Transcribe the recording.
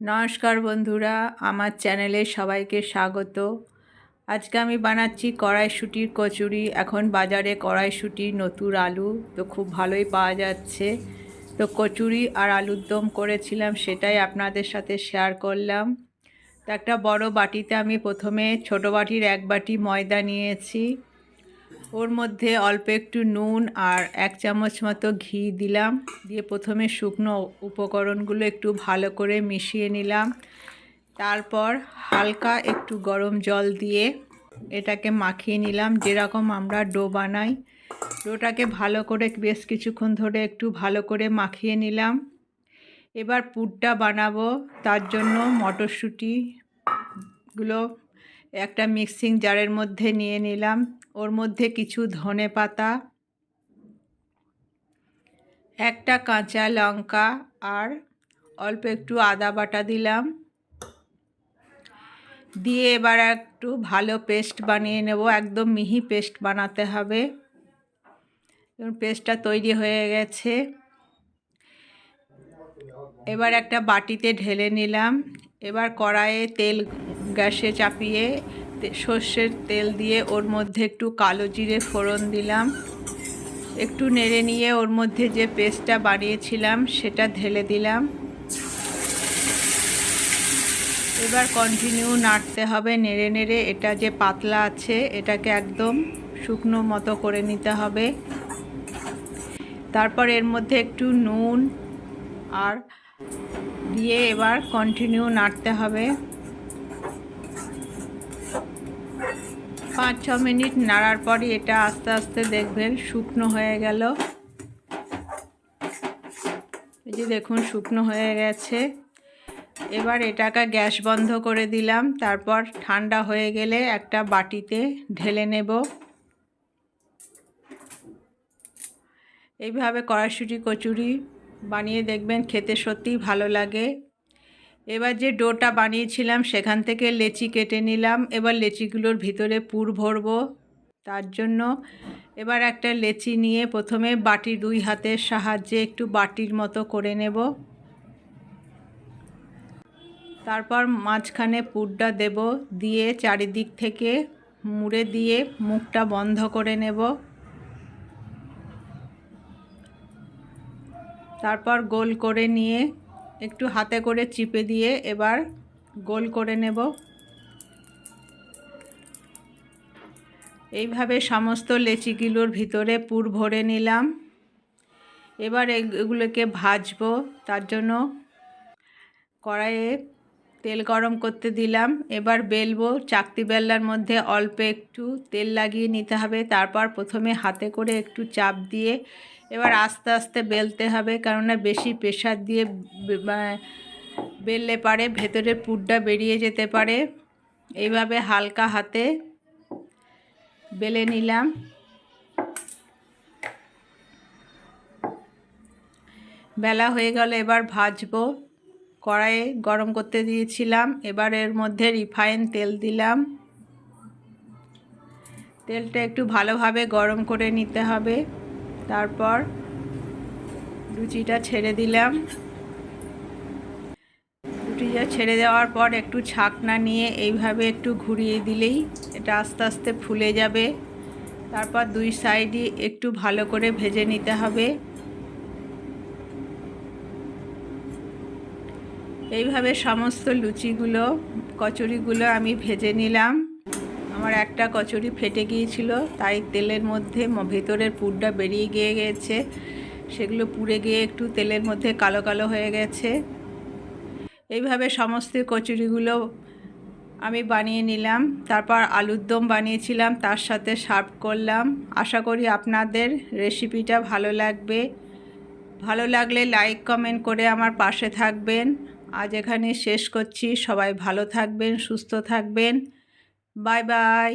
নমস্কার বন্ধুরা, আমার চ্যানেলে সবাইকে স্বাগত। আজকে আমি বানাচ্ছি কড়াইশুটির কচুরি। এখন বাজারে কড়াইশুটি, নতুন আলু, তো খুব ভালোই পাওয়া যাচ্ছে। তো কচুরি আর আলুর দম করেছিলাম, সেটাই আপনাদের সাথে শেয়ার করলাম। তো একটা বড় বাটিতে আমি প্রথমে ছোট বাটির এক বাটি ময়দা নিয়েছি। ওর মধ্যে অল্প একটু নুন আর এক চামচ মতো ঘি দিলাম। দিয়ে প্রথমে শুকনো উপকরণগুলো একটু ভালো করে মিশিয়ে নিলাম। তারপর হালকা একটু গরম জল দিয়ে এটাকে মাখিয়ে নিলাম। যেরকম আমরা ডো বানাই, ডোটাকে ভালো করে বেশ কিছুক্ষণ ধরে একটু ভালো করে মাখিয়ে নিলাম। এবার পুরটা বানাবো। তার জন্য মটরশুঁটিগুলো একটা মিক্সিং জারের মধ্যে নিয়ে নিলাম। ওর মধ্যে কিছু ধনে পাতা, একটা কাঁচা লঙ্কা আর অল্প একটু আদা বাটা দিলাম। দিয়ে এবার একটু ভালো পেস্ট বানিয়ে নেব, একদম মিহি পেস্ট বানাতে হবে। পেস্টটা তৈরি হয়ে গেছে। এবার একটা বাটিতে ঢেলে নিলাম। এবার কড়াইয়ে তেল গ্যাসে চাপিয়ে সর্ষের তেল দিয়ে ওর মধ্যে একটু কালো জিরে ফোড়ন দিলাম। একটু নেড়ে নিয়ে ওর মধ্যে যে পেস্টটা বানিয়েছিলাম সেটা ঢেলে দিলাম। এবার কন্টিনিউ নাড়তে হবে, নেড়ে নেড়ে এটা যে পাতলা আছে এটাকে একদম শুকনো মতো করে নিতে হবে। তারপর এর মধ্যে একটু নুন আর দিয়ে এবার কন্টিনিউ নাড়তে হবে। পাঁচ ছ মিনিট নাড়ার পরই এটা আস্তে আস্তে দেখবেন শুকনো হয়ে গেল। এই যে দেখুন, শুকনো হয়ে গেছে। এবার এটাকে গ্যাস বন্ধ করে দিলাম। তারপর ঠান্ডা হয়ে গেলে একটা বাটিতে ঢেলে নেব। এইভাবে কড়াইশুটি কচুরি বানিয়ে দেখবেন খেতে সত্যিই ভালো লাগে। এবার যে ডোটা বানিয়েছিলাম, সেখান থেকে লেচি কেটে নিলাম। এবার লেচিগুলোর ভিতরে পুর ভরব তার জন্য। এবার একটা লেচি নিয়ে প্রথমে বাটি দুই হাতের সাহায্যে একটু বাটির মতো করে নেব। তারপর মাঝখানে পুরটা দেব, দিয়ে চারিদিক থেকে মুড়ে দিয়ে মুখটা বন্ধ করে নেব। তারপর গোল করে নিয়ে একটু হাতে করে চিপে দিয়ে এবার গোল করে নেব। এইভাবে সমস্ত লেচিগুলোর ভিতরে পুর ভরে নিলাম। এবার এগুলোকে ভাজবো, তার জন্য কড়াইয়ে তেল গরম করতে দিলাম। এবার বেলবো, চাকতি বেল্লার মধ্যে অল্প একটু তেল লাগিয়ে নিতে হবে। তারপর প্রথমে হাতে করে একটু চাপ দিয়ে এবার আস্তে আস্তে বেলতে হবে কেননা বেশি প্রেশার দিয়ে বেললে পারে ভেতরে পুরটা বেরিয়ে যেতে পারে। এইভাবে হালকা হাতে বেলে নিলাম। বেলা হয়ে গেল, এবার ভাজবো। কড়াইয়ে গরম করতে দিয়েছিলাম, এবার এর মধ্যে রিফাইন তেল দিলাম। তেলটা একটু ভালোভাবে গরম করে নিতে হবে। তারপর লুচিটা ছেড়ে দিলাম। লুচিটা ছেড়ে দেওয়ার পর একটু ছাকনা নিয়ে এইভাবে একটু ঘুরিয়ে দিলেই এটা আস্তে আস্তে ফুলে যাবে। তারপর দুই সাইডই একটু ভালো করে ভেজে নিতে হবে। এইভাবে সমস্ত লুচিগুলো, কচুরিগুলো আমি ভেজে নিলাম। আমার একটা কচুরি ফেটে গিয়েছিল, তাই তেলের মধ্যে ভেতরের পুরটা বেরিয়ে গিয়ে গেছে। সেগুলো পুড়ে গিয়ে একটু তেলের মধ্যে কালো কালো হয়ে গেছে। এইভাবে সমস্ত কচুরিগুলো আমি বানিয়ে নিলাম, তারপর আলুর দম বানিয়েছিলাম, তার সাথে সার্ভ করলাম। আশা করি আপনাদের রেসিপিটা ভালো লাগবে। ভালো লাগলে লাইক, কমেন্ট করে আমার পাশে থাকবেন। আজ এখানে শেষ করছি। সবাই ভালো থাকবেন, সুস্থ থাকবেন। Bye bye